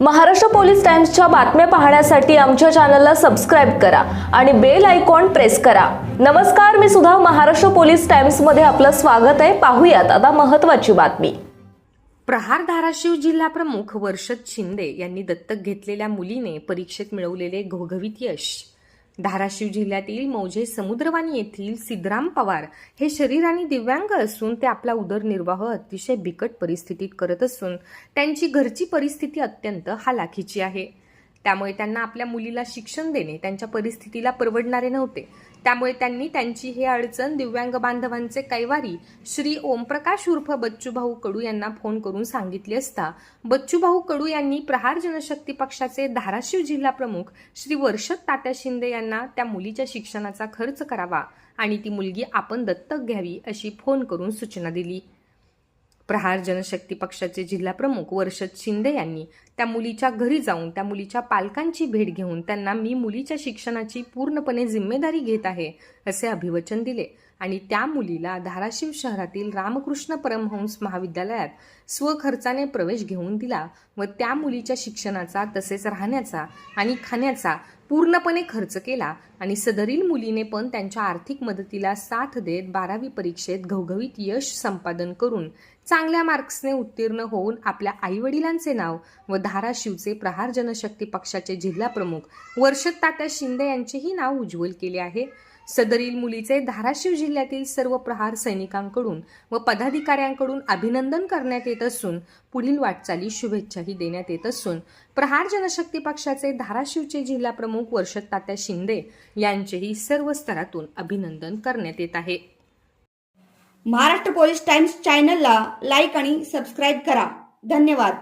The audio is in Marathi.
महाराष्ट्र पोलीस टाइम्सच्या बातम्या पाहण्यासाठी आमच्या चॅनलला सबस्क्राईब करा आणि बेल आयकॉन प्रेस करा. नमस्कार मी सुद्धा महाराष्ट्र पोलीस टाइम्समध्ये आपलं स्वागत आहे. पाहूयात आता महत्त्वाची बातमी. प्रहार धाराशिव जिल्हा प्रमुख वर्षद शिंदे यांनी दत्तक घेतलेल्या मुलीने परीक्षेत मिळवलेले घवघवीत यश. धाराशिव जिल्ह्यातील मौजे समुद्रवाणी येथील सिद्धराम पवार हे शरीराने दिव्यांग असून ते आपला उदरनिर्वाह अतिशय बिकट परिस्थितीत करत असून त्यांची घरची परिस्थिती अत्यंत हालाखीची आहे. त्यामुळे त्यांना आपल्या मुलीला शिक्षण देणे त्यांच्या परिस्थितीला परवडणारे नव्हते. त्यामुळे त्यांनी त्यांची हे अडचण दिव्यांग बांधवांचे कैवारी श्री ओमप्रकाश उर्फ बच्चूभाऊ कडू यांना फोन करून सांगितली असता बच्चूभाऊ कडू यांनी प्रहार जनशक्ती पक्षाचे धाराशिव जिल्हा प्रमुख श्री वर्षद तात्या शिंदे यांना त्या मुलीच्या शिक्षणाचा खर्च करावा आणि ती मुलगी आपण दत्तक घ्यावी अशी फोन करून सूचना दिली. प्रहार जनशक्ती पक्षाचे जिल्हा प्रमुख वर्षद शिंदे यांनी त्या मुलीच्या घरी जाऊन त्या मुलीच्या पालकांची भेट घेऊन त्यांना मी मुलीच्या शिक्षणाची पूर्णपणे जिम्मेदारी घेत आहे असे अभिवचन दिले. आणि त्या मुलीला धाराशिव शहरातील रामकृष्ण परमहंस महाविद्यालयात स्वखर्चाने प्रवेश घेऊन दिला व त्या मुलीच्या शिक्षणाचा तसेच राहण्याचा आणि खाण्याचा पूर्णपणे खर्च केला आणि सदरील मुलीने पण त्यांच्या आर्थिक मदतीला साथ देत बारावी परीक्षेत घवघवीत यश संपादन करून चांगल्या मार्क्सने उत्तीर्ण होऊन आपल्या आईवडिलांचे नाव व धाराशिवचे प्रहार जनशक्ती पक्षाचे जिल्हा प्रमुख वर्षद तात्या शिंदे यांचेही नाव उज्ज्वल केले आहे. सदरील मुलीचे धाराशिव जिल्ह्यातील सर्व प्रहार सैनिकांकडून व पदाधिकाऱ्यांकडून अभिनंदन करण्यात येत असून पुढील वाटचाली शुभेच्छाही देण्यात येत असून प्रहार जनशक्ती पक्षाचे धाराशिवचे जिल्हा प्रमुख वर्षद तात्या शिंदे यांचेही सर्व स्तरातून अभिनंदन करण्यात येत आहे. महाराष्ट्र पोलीस टाइम्स चॅनलला लाईक आणि सबस्क्राईब करा. धन्यवाद.